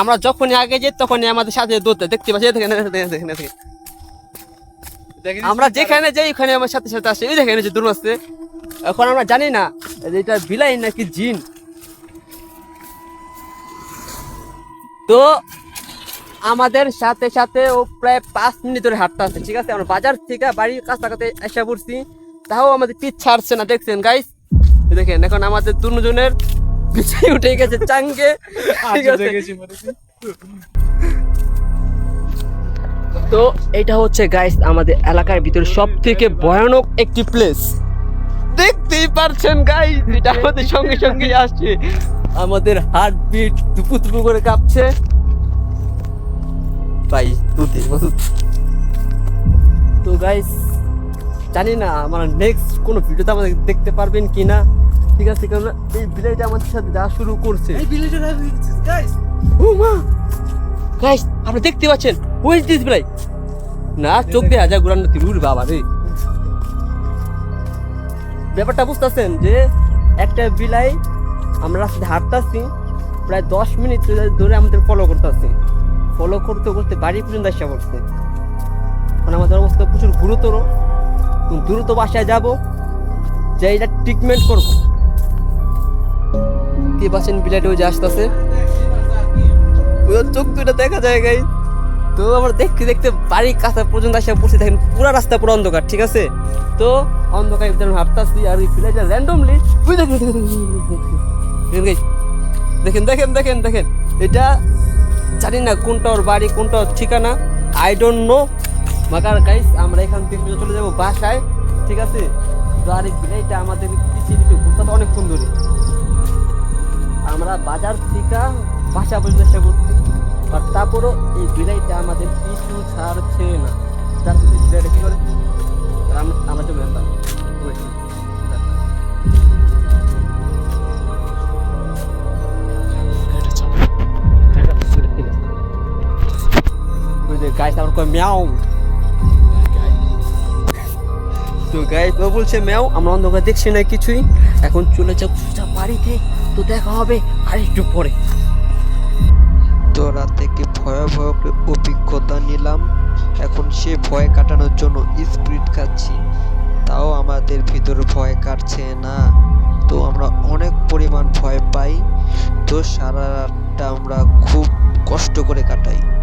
আমরা যখনই আগে যাই তখনই আমাদের সাথে দৌড়তে দেখতে পাচ্ছি দেখেন দেখেন, দেখেন, আমরা যেখানে যাই ওখানে আমার সাথে সাথে আসে। এই দেখেন যে দূর আসছে এখন আমরা জানি না এটা বিলাই নাকি জিন? তো আমাদের সাথে সাথে ও প্রায় পাঁচ মিনিট ধরে হাঁটতে আছে ঠিক আছে? আমরা বাজার থেকে বাড়ির কাছাকাছি এসে পড়ছি। তাও আমাদের পিছ ছাড়ছে না দেখছেন গাইস দেখেন এখন আমাদের দুজনের পিছিয়ে উঠে গেছে চাঙ্গে। ঠিক আছে। তো এটা হচ্ছে গাইস আমাদের এলাকার ভিতরে সব থেকে ভয়ানক একটি প্লেস দেখতেই পারছেন গাইস এটা আমাদের সঙ্গে সঙ্গে আসছে। আমাদের হার্ট বিট দুপু দুপু করে কাঁপছে ভাই তো গাইস জানি না আমার নেক্সট কোনো ভিডিওতে আমাদের দেখতে পারবেন কি না ঠিক আছে কারণ এই ভিলেজটা আমাদের সাথে যা শুরু করছে। ও মা! গাইস আপনি দেখতে পাচ্ছেন ওই দিস বিলাই না চোখ দিয়ে হাজার ঘুরানো তিরুর বাবা রে। ব্যাপারটা বুঝতেছেন যে একটা বিলাই আমরা রাস্তাতে হাঁটতেছি প্রায় দশ মিনিট ধরে আমাদের ফলো করতেছি। ফলো করতে করতে বাড়ি পর্যন্ত আসা পড়ছে। এখন আমাদের অবস্থা প্রচুর গুরুতর। দ্রুত বাসায় যাব যে এটা ট্রিটমেন্ট করব। কে পাচ্ছেন বিলাইটা ওই যে আসতেছে। চোখ দুটো দেখা যায় গাই তো আমরা দেখতে দেখতে বাড়ির কাছে পর্যন্ত আসে পড়ছি দেখেন পুরো রাস্তা পুরো অন্ধকার ঠিক আছে? তো অন্ধকার ভিতরে হাঁটতাছি আর ওই ভিলেজে র্যান্ডমলি দেখেন দেখেন, দেখেন, দেখেন, দেখেন, এটা জানি না কোনটা ওর বাড়ি কোনটা ওর ঠিকানা আই ডোন্ট নো মাকার গাইস আমরা এখান থেকে চলে যাব বাসায় ঠিক আছে? তো আর এই ভিলেজটা আমাদের পিছিয়ে পিছিয়ে ঘুরতে ধরে। আমরা বাজার থেকে বাসা পর্যন্ত এসে পড়ছি। আর তারপরও এই বিলাইটা আমাদের কিছু ছাড়ছে না। যদি বিলাইটা কি করে আমরা তো গাইস ও বলছে, ম্যাও, আমরা অন্ধকার দেখছি না কিছুই। এখন চলে যাব সোজা বাড়িতে, তো দেখা হবে আর একটু পরে। তো রাত থেকে ভয়াবহ অভিজ্ঞতা নিলাম। এখন সে ভয় কাটানোর জন্য স্পিরিট খাচ্ছি। তাও আমাদের ভিতরে ভয় কাটছে না। তো আমরা অনেক পরিমাণ ভয় পাই। তো সারা রাতটা আমরা খুব কষ্ট করে কাটাই।